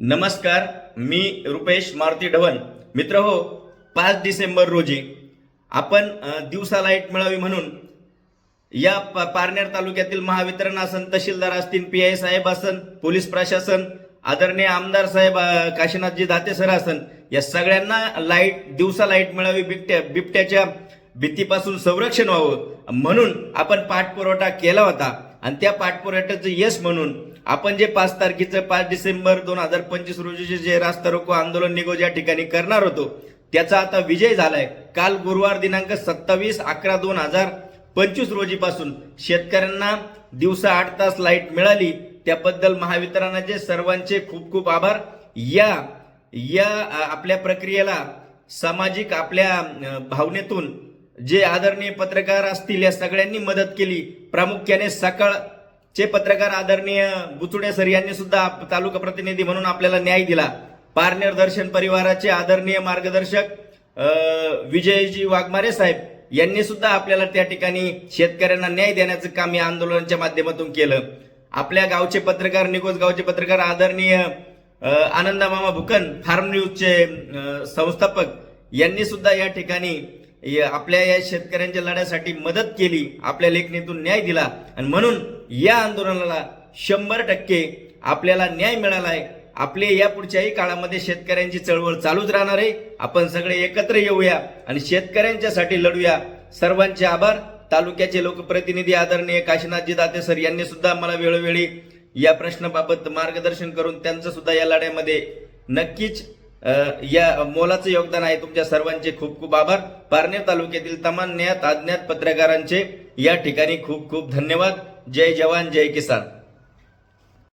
नमस्कार मी रुपेश मारुती ढवण. मित्र हो पाच डिसेंबर रोजी आपण दिवसा लाइट मिळावी म्हणून या प- पारनेर तालुक्यातील महावितरण असन तहसीलदार असतील पी आय साहेब असन पोलीस प्रशासन आदरणीय आमदार साहेब काशीनाथजी दाते सर असन या सगळ्यांना लाइट दिवसा लाइट मिळावी बिबट्या बिबट्याच्या भीतीपासून संरक्षण व्हावं म्हणून आपण पाठपुरवठा केला होता. आणि त्या पाठपुरवठ्याचं यश म्हणून आपण जे पाच तारखेचं पाच डिसेंबर दोन हजार पंचवीस रोजीचे जे रास्ता रोको आंदोलन निघो या ठिकाणी करणार होतो त्याचा आता विजय झालाय. काल गुरुवार दिनांक सत्तावीस अकरा दोन हजार पंचवीस रोजीपासून शेतकऱ्यांना दिवसा आठ तास लाइट मिळाली. त्याबद्दल महावितरणाचे सर्वांचे खूप खूप आभार. या या आपल्या प्रक्रियेला सामाजिक आपल्या भावनेतून जे आदरणीय पत्रकार असतील या सगळ्यांनी मदत केली. प्रामुख्याने सकाळ चे पत्रकार आदरणीय बुचुडे सर यांनी सुद्धा तालुका प्रतिनिधी म्हणून आपल्याला न्याय दिला. पारनेर दर्शन परिवाराचे आदरणीय मार्गदर्शक विजयजी वाघमारे साहेब यांनी सुद्धा आपल्याला त्या ठिकाणी शेतकऱ्यांना न्याय देण्याचं काम या आंदोलनाच्या माध्यमातून केलं. आपल्या गावचे पत्रकार निकोज गावचे पत्रकार आदरणीय आनंदा आनंदामामा भुकन फार्म न्यूजचे संस्थापक यांनी सुद्धा या ठिकाणी आपल्या या शेतकऱ्यांच्या लढ्यासाठी मदत केली आपल्या लेखणीतून न्याय दिला आणि म्हणून या आंदोलनाला शंभर टक्के आपल्याला न्याय मिळाला आहे आपले या पुढच्याही काळामध्ये शेतकऱ्यांची चळवळ चालूच राहणार आहे. आपण सगळे एकत्र येऊया आणि शेतकऱ्यांच्यासाठी लढूया. सर्वांचे आभार. तालुक्याचे लोकप्रतिनिधी आदरणीय काशीनाथजी दाते सर यांनी सुद्धा मला वेळोवेळी या प्रश्नाबाबत मार्गदर्शन करून त्यांचं सुद्धा या लढ्यामध्ये नक्कीच या मोलाचं योगदान आहे. तुमच्या सर्वांचे खूप खूप आभार. पारनेर तालुक्यातील तमाम ज्ञात अज्ञात पत्रकारांचे या ठिकाणी खूप खूप धन्यवाद. जय जवान जय किसान.